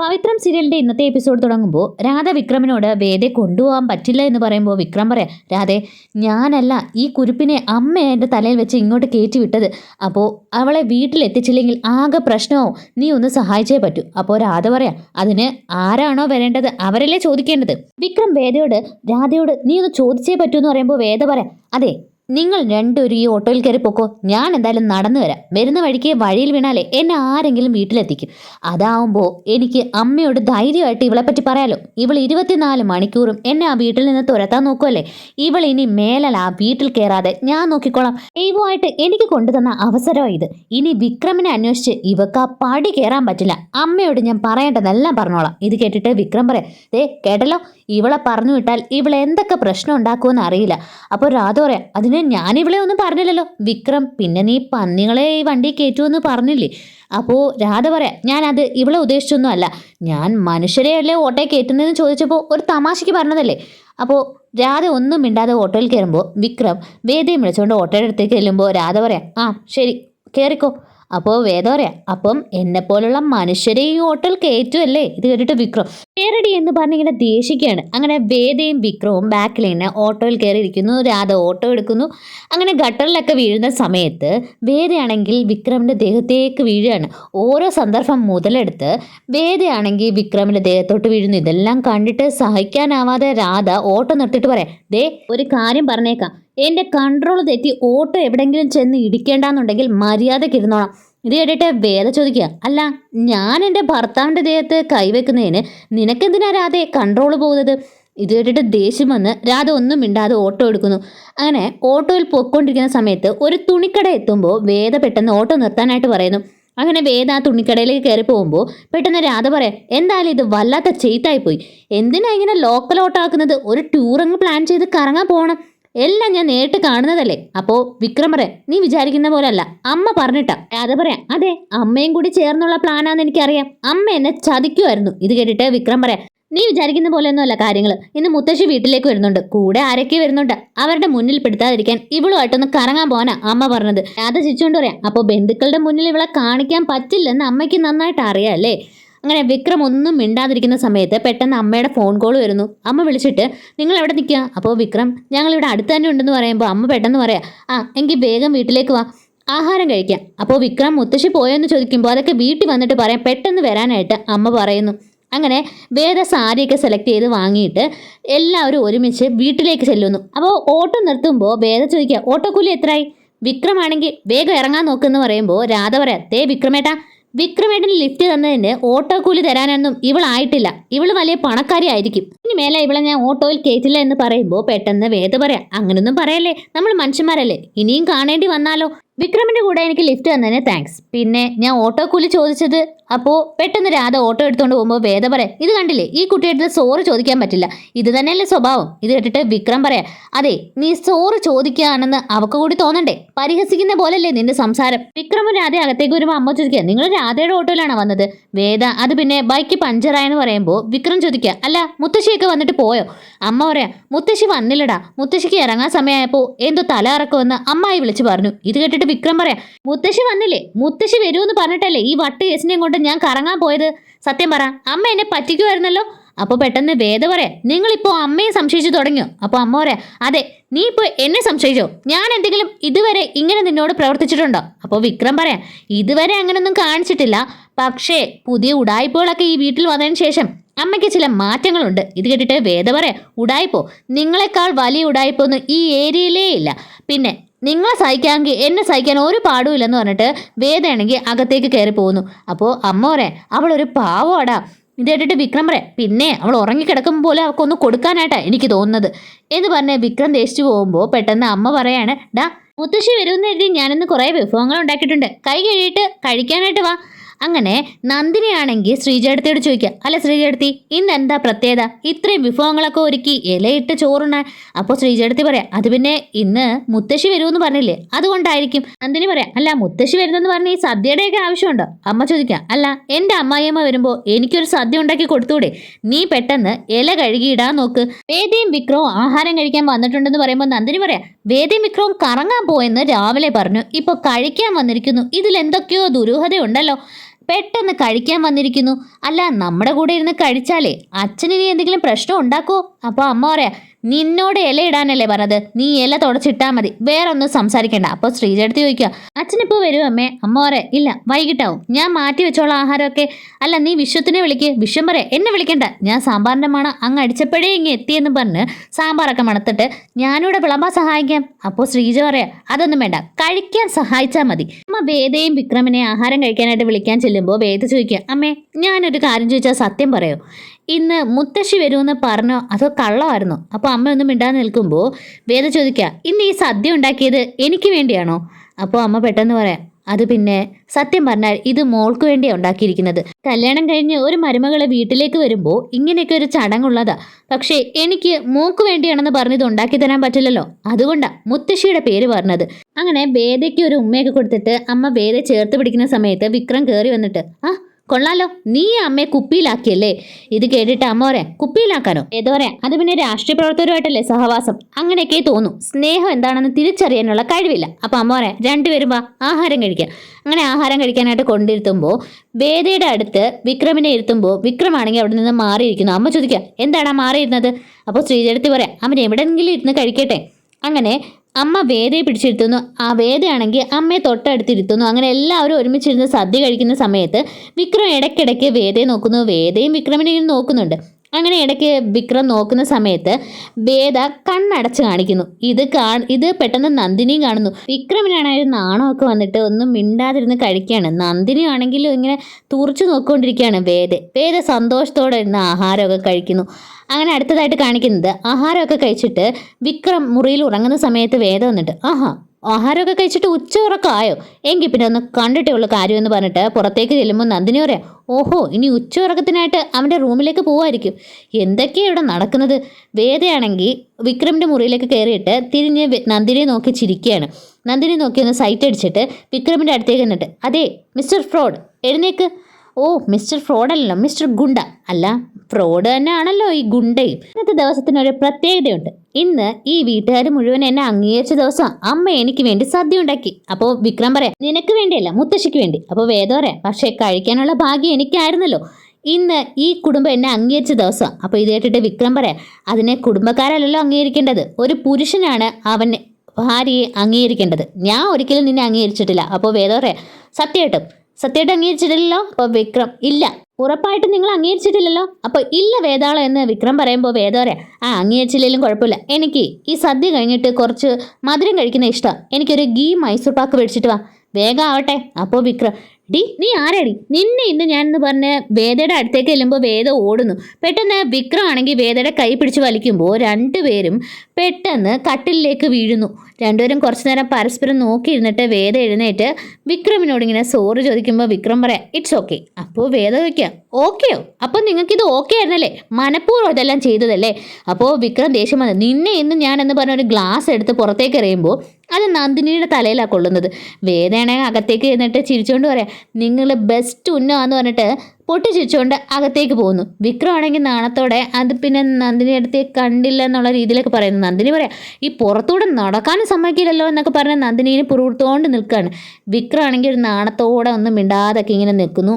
പവിത്രം സീരിയലിന്റെ ഇന്നത്തെ എപ്പിസോഡ് തുടങ്ങുമ്പോൾ രാധ വിക്രമിനോട് വേദെ കൊണ്ടുപോകാൻ പറ്റില്ല എന്ന് പറയുമ്പോൾ വിക്രം പറയാം രാധെ ഞാനല്ല ഈ കുരുപ്പിനെ അമ്മ എന്റെ തലയിൽ വെച്ച് ഇങ്ങോട്ട് കയറ്റി വിട്ടത് അപ്പോൾ അവളെ വീട്ടിലെത്തിച്ചില്ലെങ്കിൽ ആകെ പ്രശ്നമോ നീ ഒന്ന് സഹായിച്ചേ പറ്റൂ. അപ്പോൾ രാധ പറയാം അതിന് ആരാണോ വരേണ്ടത് അവരല്ലേ ചോദിക്കേണ്ടത്? വിക്രം വേദയോട് രാധയോട് നീ ഒന്ന് ചോദിച്ചേ പറ്റൂ എന്ന് പറയുമ്പോൾ വേദ പറയാം അതെ നിങ്ങൾ രണ്ടുപേരും ഈ ഓട്ടോയിൽ കയറി പൊക്കോ. ഞാൻ എന്തായാലും നടന്നു വരാം. വരുന്ന വഴിക്ക് വഴിയിൽ വീണാലേ എന്നെ ആരെങ്കിലും വീട്ടിലെത്തിക്കും. അതാവുമ്പോൾ എനിക്ക് അമ്മയോട് ധൈര്യമായിട്ട് ഇവളെ പറ്റി പറയാലോ. ഇവൾ ഇരുപത്തിനാല് മണിക്കൂറും എന്നെ ആ വീട്ടിൽ നിന്ന് തുരത്താൻ നോക്കുമല്ലേ ഇവൾ ഇനി മേലൽ ആ വീട്ടിൽ കയറാതെ. ഞാൻ നോക്കിക്കോളാം. ദൈവമായിട്ട് എനിക്ക് കൊണ്ടുതന്ന അവസരമാണ് ഇത്. ഇനി വിക്രമിനെ അന്വേഷിച്ച് ഇവക്ക് ആ പടി കയറാൻ പറ്റില്ല. അമ്മയോട് ഞാൻ പറയേണ്ടതെല്ലാം പറഞ്ഞോളാം. ഇത് കേട്ടിട്ട് വിക്രം പറയാം ദേ കേട്ടല്ലോ? ഇവളെ പറഞ്ഞു വിട്ടാൽ ഇവളെ എന്തൊക്കെ പ്രശ്നം ഉണ്ടാക്കുമെന്ന് അറിയില്ല. അപ്പോൾ രാധ പറയാം അതിന് ഞാൻ ഇവളെ ഒന്നും പറഞ്ഞില്ലല്ലോ. വിക്രം പിന്നെ നീ പന്നികളെ ഈ വണ്ടി കയറ്റുമെന്ന് പറഞ്ഞില്ലേ? അപ്പോൾ രാധ പറയാം ഞാനത് ഇവളെ ഉദ്ദേശിച്ചൊന്നും അല്ല. ഞാൻ മനുഷ്യരെയല്ലേ ഓട്ടോയിൽ കയറ്റുന്നതെന്ന് ചോദിച്ചപ്പോൾ ഒരു തമാശയ്ക്ക് പറഞ്ഞതല്ലേ? അപ്പോൾ രാധ ഒന്നും മിണ്ടാതെ ഓട്ടോയിൽ കയറുമ്പോൾ വിക്രം വേദിയും വിളിച്ചുകൊണ്ട് ഓട്ടോയുടെ അടുത്തേക്ക് ചെല്ലുമ്പോൾ രാധ പറയാം ആ ശരി കയറിക്കോ അപ്പോൾ വേദ പറയാം അപ്പം എന്നെപ്പോലുള്ള മനുഷ്യരെ ഈ ഓട്ടോയിൽ കയറ്റുമല്ലേ ഇത് കേട്ടിട്ട് വിക്രം പേരടി എന്ന് പറഞ്ഞിങ്ങനെ ദേഷിക്കുകയാണ്. അങ്ങനെ വേദയും വിക്രവും ബാക്കിൽ തന്നെ ഓട്ടോയിൽ കയറിയിരിക്കുന്നു രാധ ഓട്ടോ എടുക്കുന്നു. അങ്ങനെ ഗട്ടറിലൊക്കെ വീഴുന്ന സമയത്ത് വേദയാണെങ്കിൽ വിക്രമിന്റെ ദേഹത്തേക്ക് വീഴുകയാണ്. ഓരോ സന്ദർഭം മുതലെടുത്ത് വേദയാണെങ്കിൽ വിക്രമിന്റെ ദേഹത്തോട്ട് വീഴുന്നു. ഇതെല്ലാം കണ്ടിട്ട് സഹിക്കാനാവാതെ രാധ ഓട്ടോ നിർത്തിയിട്ട് പറയാം ദേ ഒരു കാര്യം പറഞ്ഞേക്കാം. എന്റെ കൺട്രോൾ തെറ്റി ഓട്ടോ എവിടെയെങ്കിലും ചെന്ന് ഇടിക്കേണ്ടെന്നുണ്ടെങ്കിൽ മര്യാദയ്ക്ക് ഇരുന്നോളാം ഇത് കേട്ടിട്ട് വേദ ചോദിക്കുക. അല്ല ഞാൻ എന്റെ ഭർത്താവിന്റെ ദേഹത്ത് കൈവെക്കുന്നതിന് നിനക്കെന്തിനാ രാധെ കൺട്രോൾ പോകുന്നത്? ഇത് കേട്ടിട്ട് ദേഷ്യം വന്ന് രാധ ഒന്നും മിണ്ടാതെ ഓട്ടോ എടുക്കുന്നു. അങ്ങനെ ഓട്ടോയിൽ പൊയ്ക്കൊണ്ടിരിക്കുന്ന സമയത്ത് ഒരു തുണിക്കട എത്തുമ്പോൾ വേദ പെട്ടെന്ന് ഓട്ടോ നിർത്താനായിട്ട് പറയുന്നു. അങ്ങനെ വേദ ആ തുണിക്കടയിലേക്ക് കയറി പോകുമ്പോൾ പെട്ടെന്ന് രാധ പറയാം എന്തായാലും ഇത് വല്ലാത്ത ചെയ്ത്തായിപ്പോയി എന്തിനാ ഇങ്ങനെ ലോക്കൽ ഓട്ടോ ആക്കുന്നത്? ഒരു ടൂറങ്ങ് പ്ലാൻ ചെയ്ത് കറങ്ങാൻ പോകണം എല്ലാം ഞാൻ നേരിട്ട് കാണുന്നതല്ലേ? അപ്പോ വിക്രം പറയാം നീ വിചാരിക്കുന്ന പോലെ അല്ല അമ്മ പറഞ്ഞിട്ടാ. അത് പറയാം അതെ അമ്മയും കൂടി ചേർന്നുള്ള പ്ലാനാന്ന് എനിക്കറിയാം. അമ്മ എന്നെ ചതിക്കുമായിരുന്നു ഇത് കേട്ടിട്ട് വിക്രം പറയാം നീ വിചാരിക്കുന്ന പോലെയൊന്നുമല്ല കാര്യങ്ങൾ ഇന്ന് മുത്തശ്ശി വീട്ടിലേക്ക് വരുന്നുണ്ട്. കൂടെ ആരൊക്കെ വരുന്നുണ്ട്? അവരുടെ മുന്നിൽ പെടുത്താതിരിക്കാൻ ഇവളുമായിട്ടൊന്ന് കറങ്ങാൻ പോകാനാ അമ്മ പറഞ്ഞത്. അത് ചിരിച്ചുകൊണ്ട് പറയാം അപ്പോൾ ബന്ധുക്കളുടെ മുന്നിൽ ഇവളെ കാണിക്കാൻ പറ്റില്ലെന്ന് അമ്മയ്ക്ക് നന്നായിട്ട് അറിയാം അല്ലേ? അങ്ങനെ വിക്രം ഒന്നും മിണ്ടാതിരിക്കുന്ന സമയത്ത് പെട്ടെന്ന് അമ്മയുടെ ഫോൺ കോൾ വരുന്നു. അമ്മ വിളിച്ചിട്ട് നിങ്ങൾ എവിടെ നിൽക്കുക? അപ്പോൾ വിക്രം ഞങ്ങൾ ഇവിടെ അടുത്ത് തന്നെ ഉണ്ടെന്ന് പറയുമ്പോൾ അമ്മ പെട്ടെന്ന് പറയാം ആ എങ്കിൽ വേഗം വീട്ടിലേക്ക് വാ ആഹാരം കഴിക്കാം. അപ്പോൾ വിക്രം മുത്തശ്ശി പോയെന്ന് ചോദിക്കുമ്പോൾ അതൊക്കെ വീട്ടിൽ വന്നിട്ട് പറയാം പെട്ടെന്ന് വരാനായിട്ട് അമ്മ പറയുന്നു. അങ്ങനെ വേറെ സാരിയൊക്കെ സെലക്ട് ചെയ്ത് വാങ്ങിയിട്ട് എല്ലാവരും ഒരുമിച്ച് വീട്ടിലേക്ക് ചെല്ലുന്നു. അപ്പോൾ ഓട്ടോ നിർത്തുമ്പോൾ വേദ ചോദിക്കുക ഓട്ടോക്കൂലി എത്രയായി വിക്രമാണെങ്കിൽ വേഗം ഇറങ്ങാൻ നോക്കുമെന്ന് പറയുമ്പോൾ രാധ പറയാം തേ വിക്രമേട്ടാ വിക്രമേട്ടന് ലിഫ്റ്റ് തന്നതിന് ഓട്ടോ കൂലി തരാനൊന്നും ഇവളായിട്ടില്ല. ഇവൾ വലിയ പണക്കാരി ആയിരിക്കും. ഇനി മേലെ ഇവളെ ഞാൻ ഓട്ടോയിൽ കയറ്റില്ല എന്ന് പറയുമ്പോൾ പെട്ടെന്ന് വേദ പറയാം. അങ്ങനൊന്നും പറയല്ലേ. നമ്മൾ മനുഷ്യന്മാരല്ലേ. ഇനിയും കാണേണ്ടി വന്നാലോ? വിക്രമിന്റെ കൂടെ എനിക്ക് ലിഫ്റ്റ് തന്നതിന് താങ്ക്സ് പിന്നെ ഞാൻ ഓട്ടോ കൂലി ചോദിച്ചത് അപ്പോൾ പെട്ടെന്ന് രാധ ഓട്ടോ എടുത്തുകൊണ്ട് പോകുമ്പോൾ വേദ പറയാം ഇത് കണ്ടില്ലേ? ഈ കുട്ടിയുടെ സോറ് ചോദിക്കാൻ പറ്റില്ല. ഇത് തന്നെയല്ലേ സ്വഭാവം? ഇത് കേട്ടിട്ട് വിക്രം പറയാം അതെ നീ സോറ് ചോദിക്കുകയാണെന്ന് അവക്ക് കൂടി തോന്നണ്ടേ? പരിഹസിക്കുന്ന പോലല്ലേ നിന്റെ സംസാരം? വിക്രമും രാധ അകത്തേക്ക് വരുമ്പോൾ അമ്മ ചോദിക്കുക നിങ്ങൾ രാധയുടെ ഓട്ടോയിലാണ് വന്നത്? വേദ അത് പിന്നെ ബൈക്ക് പഞ്ചറായെന്ന് പറയുമ്പോൾ വിക്രം ചോദിക്കുക അല്ല മുത്തശ്ശിയൊക്കെ വന്നിട്ട് പോയോ? അമ്മ പറയാം മുത്തശ്ശി വന്നില്ലടാ. മുത്തശ്ശിക്ക് ഇറങ്ങാൻ സമയമായപ്പോൾ എന്തോ തല ഇറക്കുമെന്ന് അമ്മായി വിളിച്ചു പറഞ്ഞു. ഇത് കേട്ടിട്ട് വിക്രം പറയാം മുത്തശ്ശി വന്നില്ലേ? മുത്തശ്ശി വരുമെന്ന് പറഞ്ഞിട്ടല്ലേ ഈ വട്ട് കേസിനെയും കൊണ്ട് ഞാൻ കറങ്ങാൻ പോയത്. സത്യം പറ അമ്മ എന്നെ പറ്റിക്കുമായിരുന്നല്ലോ അപ്പോൾ പെട്ടെന്ന് വേദ പറയാം നിങ്ങളിപ്പോൾ അമ്മയെ സംശയിച്ചു തുടങ്ങിയോ? അപ്പോൾ അമ്മ പറയാം അതെ നീ ഇപ്പോൾ എന്നെ സംശയിച്ചോ? ഞാൻ എന്തെങ്കിലും ഇതുവരെ ഇങ്ങനെ നിന്നോട് പ്രവർത്തിച്ചിട്ടുണ്ടോ? അപ്പോൾ വിക്രം പറയാം ഇതുവരെ അങ്ങനെയൊന്നും കാണിച്ചിട്ടില്ല. പക്ഷേ പുതിയ ഉടായ്പകളൊക്കെ ഈ വീട്ടിൽ വന്നതിന് ശേഷം അമ്മയ്ക്ക് ചില മാറ്റങ്ങളുണ്ട്. ഇത് കേട്ടിട്ട് വേദ പറയാം ഉടായ്പോ? നിങ്ങളെക്കാൾ വലിയ ഉടായ്പൊന്നും ഈ ഏരിയയിലേ ഇല്ല. പിന്നെ നിങ്ങളെ സഹിക്കാമെങ്കിൽ എന്നെ സഹിക്കാൻ ഒരു പാടുമില്ലെന്ന് പറഞ്ഞിട്ട് വേദയാണെങ്കിൽ അകത്തേക്ക് കയറി പോകുന്നു. അപ്പോൾ അമ്മ പറയാം അവളൊരു പാവമാടാ. ഇത് കേട്ടിട്ട് വിക്രം പറയാം പിന്നെ അവൾ ഉറങ്ങിക്കിടക്കുമ്പോൾ പോലെ അവൾക്കൊന്ന് കൊടുക്കാനായിട്ടാ എനിക്ക് തോന്നുന്നത്. എന്ന് പറഞ്ഞ് വിക്രം ദേഷിച്ചു പോകുമ്പോൾ പെട്ടെന്ന് അമ്മ പറയാണ് ഡാ മുത്തശ്ശി വരുമെന്ന് എഴുതി ഞാനിന്ന് കുറേ വിഭവങ്ങൾ ഉണ്ടാക്കിയിട്ടുണ്ട്. കൈ കഴിയിട്ട് കഴിക്കാനായിട്ട് വാ. അങ്ങനെ നന്ദിനിയാണെങ്കിൽ ശ്രീജേടത്തിയോട് ചോദിക്കുക അല്ല ശ്രീജേടത്തി ഇന്ന് എന്താ പ്രത്യേകത? ഇത്രയും വിഭവങ്ങളൊക്കെ ഒരുക്കി ഇലയിട്ട് ചോറുണ്ണാൻ. അപ്പോൾ ശ്രീജേടത്തി പറയാം അത് പിന്നെ ഇന്ന് മുത്തശ്ശി വരുമെന്ന് പറഞ്ഞില്ലേ? അതുകൊണ്ടായിരിക്കും. നന്ദിനി പറയാം അല്ല മുത്തശ്ശി വരുന്നെന്ന് പറഞ്ഞ ഈ സദ്യയുടെയൊക്കെ ആവശ്യമുണ്ടോ? അമ്മ ചോദിക്കാം അല്ല എന്റെ അമ്മായിയമ്മ വരുമ്പോൾ എനിക്കൊരു സദ്യ ഉണ്ടാക്കി കൊടുത്തൂടെ നീ പെട്ടെന്ന് ഇല കഴുകിയിടാൻ നോക്ക്. വേദിയും വിക്രവും ആഹാരം കഴിക്കാൻ വന്നിട്ടുണ്ടെന്ന് പറയുമ്പോൾ നന്ദിനി പറയാം വേദിയും വിക്രവും കറങ്ങാൻ പോയെന്ന് രാവിലെ പറഞ്ഞു. ഇപ്പോൾ കഴിക്കാൻ വന്നിരിക്കുന്നു. ഇതിൽ എന്തൊക്കെയോ ദുരൂഹതയുണ്ടല്ലോ. പെട്ടെന്ന് കഴിക്കാൻ വന്നിരിക്കുന്നു. അല്ല നമ്മുടെ കൂടെ ഇരുന്ന് കഴിച്ചാലേ അച്ഛനിനി എന്തെങ്കിലും പ്രശ്നം ഉണ്ടാക്കോ അപ്പോൾ അമ്മ പറയാ നിന്നോട് ഇല ഇടാനല്ലേ പറഞ്ഞത്? നീ ഇല തുടച്ചിട്ടാ മതി. വേറെ ഒന്നും സംസാരിക്കണ്ട. അപ്പോൾ ശ്രീജടുത്ത് ചോദിക്കുക അച്ഛനിപ്പോൾ വരും അമ്മേ? അമ്മ ഇല്ല വൈകിട്ടാവും. ഞാൻ മാറ്റി വെച്ചോളാം ആഹാരമൊക്കെ. അല്ല നീ വിശ്വത്തിനെ വിളിക്ക്. വിശ്വം പറയാ. എന്നെ വിളിക്കണ്ട. ഞാൻ സാമ്പാറിന്റെ മണം അങ്ങ് അടിച്ചപ്പോഴേ ഇങ്ങ് എത്തിയെന്ന് പറഞ്ഞ് സാമ്പാറൊക്കെ മണത്തിട്ട് ഞാനിവിടെ വിളമ്പാൻ സഹായിക്കാം. അപ്പോൾ ശ്രീജ പറയാ അതൊന്നും വേണ്ട. കഴിക്കാൻ സഹായിച്ചാൽ മതി. അമ്മ വേദയും വിക്രമിനെ ആഹാരം കഴിക്കാനായിട്ട് വിളിക്കാൻ ചെല്ലുമ്പോൾ വേദ ചോദിക്കുക അമ്മേ ഞാനൊരു കാര്യം ചോദിച്ചാൽ സത്യം പറയോ? ഇന്ന് മുത്തശ്ശി വരുമെന്ന് പറഞ്ഞോ? അതോ കള്ളമായിരുന്നു? അപ്പോൾ അമ്മ ഒന്നും മിണ്ടാതെ നിൽക്കുമ്പോൾ വേദ ചോദിക്കുക ഇന്ന് ഈ സദ്യ ഉണ്ടാക്കിയത് എനിക്ക് വേണ്ടിയാണോ? അപ്പോൾ അമ്മ പെട്ടെന്ന് പറയാം അത് പിന്നെ സത്യം പറഞ്ഞാൽ ഇത് മോൾക്ക് വേണ്ടിയാണ് ഉണ്ടാക്കിയിരിക്കുന്നത്. കല്യാണം കഴിഞ്ഞ് ഒരു മരുമകളെ വീട്ടിലേക്ക് വരുമ്പോൾ ഇങ്ങനെയൊക്കെ ഒരു ചടങ്ങുള്ളതാ. പക്ഷേ എനിക്ക് മോക്ക് വേണ്ടിയാണെന്ന് പറഞ്ഞത് ഉണ്ടാക്കി തരാൻ പറ്റില്ലല്ലോ. അതുകൊണ്ടാ മുത്തശ്ശിയുടെ പേര് പറഞ്ഞത്. അങ്ങനെ വേദയ്ക്ക് ഒരു ഉമ്മയൊക്കെ കൊടുത്തിട്ട് അമ്മ വേദ ചേർത്ത് പിടിക്കുന്ന സമയത്ത് വിക്രം കയറി വന്നിട്ട് ആ കൊള്ളാലോ. നീ അമ്മയെ കുപ്പിയിലാക്കിയല്ലേ? ഇത് കേട്ടിട്ട് അമ്മ പറയാം കുപ്പിയിലാക്കാനോ? ഏതോ പറയാം അത് പിന്നെ രാഷ്ട്രീയ പ്രവർത്തകരുമായിട്ടല്ലേ സഹവാസം? അങ്ങനെയൊക്കെ തോന്നും. സ്നേഹം എന്താണെന്ന് തിരിച്ചറിയാനുള്ള കഴിവില്ല. അപ്പൊ അമ്മ പറയാം രണ്ടുപേരും ആഹാരം കഴിക്കാം. അങ്ങനെ ആഹാരം കഴിക്കാനായിട്ട് കൊണ്ടിരുത്തുമ്പോൾ വേദയുടെ അടുത്ത് വിക്രമിനെ ഇരുത്തുമ്പോൾ വിക്രമാണെങ്കിൽ അവിടെ നിന്ന് മാറിയിരിക്കുന്നു. അമ്മ ചോദിക്കുക എന്താണ് മാറിയിരുന്നത്? അപ്പോൾ ശ്രീജടുത്തി പറയാം അമ്മ എവിടെയെങ്കിലും ഇരുന്ന് കഴിക്കട്ടെ. അങ്ങനെ അമ്മ വേദയെ പിടിച്ചിരുത്തുന്നു. ആ വേദയാണെങ്കിൽ അമ്മയെ തൊട്ടടുത്തിരുത്തുന്നു. അങ്ങനെ എല്ലാവരും ഒരുമിച്ചിരുന്ന് സദ്യ കഴിക്കുന്ന സമയത്ത് വിക്രം ഇടയ്ക്കിടയ്ക്ക് വേദയെ നോക്കുന്നു. വേദയും വിക്രമിനെ ഇങ്ങനെ നോക്കുന്നുണ്ട്. അങ്ങനെ ഇടയ്ക്ക് വിക്രം നോക്കുന്ന സമയത്ത് വേദ കണ്ണടച്ച് കാണിക്കുന്നു. ഇത് കാ ഇത് പെട്ടെന്ന് നന്ദിനിയും കാണുന്നു. വിക്രമിനാണെങ്കിൽ നാണമൊക്കെ വന്നിട്ട് ഒന്നും മിണ്ടാതിരുന്ന് കഴിക്കുകയാണ് നന്ദിനി ആണെങ്കിലും ഇങ്ങനെ തുറച്ചു നോക്കിക്കൊണ്ടിരിക്കുകയാണ് വേദ. വേദ സന്തോഷത്തോടെ ഇരുന്ന് ആഹാരമൊക്കെ കഴിക്കുന്നു. അങ്ങനെ അടുത്തതായിട്ട് കാണിക്കുന്നത് ആഹാരമൊക്കെ കഴിച്ചിട്ട് വിക്രം മുറിയിൽ ഉറങ്ങുന്ന സമയത്ത് വേദ വന്നിട്ട് ആഹാ ആഹാരമൊക്കെ കഴിച്ചിട്ട് ഉച്ച ഉറക്കമായോ? എങ്കിൽ പിന്നെ ഒന്ന് കണ്ടിട്ടേ ഉള്ളൂ കാര്യമെന്ന് പറഞ്ഞിട്ട് പുറത്തേക്ക് ചെല്ലുമ്പോൾ നന്ദിനി പറയാം ഓഹോ ഇനി ഉച്ച ഉറക്കത്തിനായിട്ട് അവന്റെ റൂമിലേക്ക് പോവായിരിക്കും. എന്തൊക്കെയാണ് ഇവിടെ നടക്കുന്നത്? വേദയാണെങ്കിൽ വിക്രമിന്റെ മുറിയിലേക്ക് കയറിയിട്ട് തിരിഞ്ഞ് നന്ദിനെ നോക്കി ചിരിക്കുകയാണ്. നന്ദിനി നോക്കി ഒന്ന് സൈറ്റ് അടിച്ചിട്ട് വിക്രമിന്റെ അടുത്തേക്ക് നിന്നിട്ട് അതെ മിസ്റ്റർ ഫ്രോഡ് എഴുന്നേക്ക്. ഓ മിസ്റ്റർ ഫ്രോഡ് അല്ലല്ലോ മിസ്റ്റർ ഗുണ്ട. അല്ല ഫ്രോഡ് തന്നെ ആണല്ലോ ഈ ഗുണ്ടയും. ഇന്നത്തെ ദിവസത്തിന് ഒരു പ്രത്യേകതയുണ്ട്. ഇന്ന് ഈ വീട്ടുകാർ മുഴുവൻ എന്നെ അംഗീകരിച്ച ദിവസം അമ്മ എനിക്ക് വേണ്ടി സദ്യ ഉണ്ടാക്കി. അപ്പോൾ വിക്രം പറയാം നിനക്ക് വേണ്ടിയല്ല മുത്തശ്ശിക്ക് വേണ്ടി. അപ്പോൾ വേദം പറയാം പക്ഷേ കഴിക്കാനുള്ള ഭാഗ്യം എനിക്കായിരുന്നല്ലോ. ഇന്ന് ഈ കുടുംബം എന്നെ അംഗീകരിച്ച ദിവസം അപ്പോൾ ഇത് കേട്ടിട്ട് വിക്രം പറയാം അതിനെ കുടുംബക്കാരല്ലല്ലോ അംഗീകരിക്കേണ്ടത്. ഒരു പുരുഷനാണ് അവനെ ഭാര്യയെ അംഗീകരിക്കേണ്ടത്. ഞാൻ ഒരിക്കലും നിന്നെ അംഗീകരിച്ചിട്ടില്ല. അപ്പോൾ വേദം പറയാം സത്യമായിട്ടും സത്യമായിട്ട് അംഗീകരിച്ചിട്ടില്ലല്ലോ? അപ്പോൾ വിക്രം ഇല്ല. ഉറപ്പായിട്ടും നിങ്ങൾ അംഗീകരിച്ചിട്ടില്ലല്ലോ? അപ്പോൾ ഇല്ല വേദാളം എന്ന് വിക്രം പറയുമ്പോൾ വേദ പറയാം ആ അംഗീകരിച്ചില്ലെങ്കിലും കുഴപ്പമില്ല. എനിക്ക് ഈ സദ്യ കഴിഞ്ഞിട്ട് കുറച്ച് മധുരം കഴിക്കുന്ന ഇഷ്ടം. എനിക്കൊരു ഗീ മൈസൂർ പാക്ക് മേടിച്ചിട്ട് വാ. വേഗം ആവട്ടെ. അപ്പോൾ വിക്രം ഡി നീ ആരാടി? നിന്നെ ഇന്ന് ഞാനെന്ന് പറഞ്ഞ് വേദയുടെ അടുത്തേക്ക് ചെല്ലുമ്പോൾ വേദ ഓടുന്നു. പെട്ടെന്ന് വിക്രം ആണെങ്കിൽ വേദയുടെ കൈ പിടിച്ച് വലിക്കുമ്പോൾ രണ്ടുപേരും പെട്ടെന്ന് കട്ടിലിലേക്ക് വീഴുന്നു. രണ്ടുപേരും കുറച്ചു നേരം പരസ്പരം നോക്കിയിരുന്നിട്ട് വേദ എഴുന്നേറ്റ് വിക്രമിനോട് ഇങ്ങനെ സോറി ചോദിക്കുമ്പോൾ വിക്രം പറയാം ഇറ്റ്സ് ഓക്കെ അപ്പോൾ വേദ ചോദിക്കാം ഓക്കെയോ അപ്പോൾ നിങ്ങൾക്ക് ഇത് ഓക്കെ ആയിരുന്നല്ലേ? മനഃപൂർവം ഇതെല്ലാം ചെയ്തതല്ലേ? അപ്പോൾ വിക്രം ദേഷ്യം വന്നത് നിന്നെ ഇന്ന് ഞാൻ എന്ന് പറഞ്ഞ ഒരു ഗ്ലാസ് എടുത്ത് പുറത്തേക്ക് എറിയുമ്പോൾ അത് നന്ദിനിയുടെ തലയിലാണ് കൊള്ളുന്നത്. വേദയാണെങ്കിൽ അകത്തേക്ക് എന്നിട്ട് ചിരിച്ചുകൊണ്ട് പറയാം നിങ്ങൾ ബെസ്റ്റ് ഉന്നമാന്ന് പറഞ്ഞിട്ട് പൊട്ടി ചിരിച്ചുകൊണ്ട് അകത്തേക്ക് പോകുന്നു. വിക്രം ആണെങ്കിൽ നാണത്തോടെ അത് പിന്നെ നന്ദിനി അടുത്തേക്ക് കണ്ടില്ല എന്നുള്ള രീതിയിലൊക്കെ പറയുന്നു. നന്ദിനി പറയാം ഈ പുറത്തൂടെ നടക്കാനും സമ്മതിക്കില്ലല്ലോ എന്നൊക്കെ പറഞ്ഞ് നന്ദിനീനെ പുറത്തോണ്ട് നിൽക്കുകയാണ്. വിക്രം ആണെങ്കിൽ ഒരു നാണത്തോടെ ഒന്നും മിണ്ടാതൊക്കെ ഇങ്ങനെ നിൽക്കുന്നു.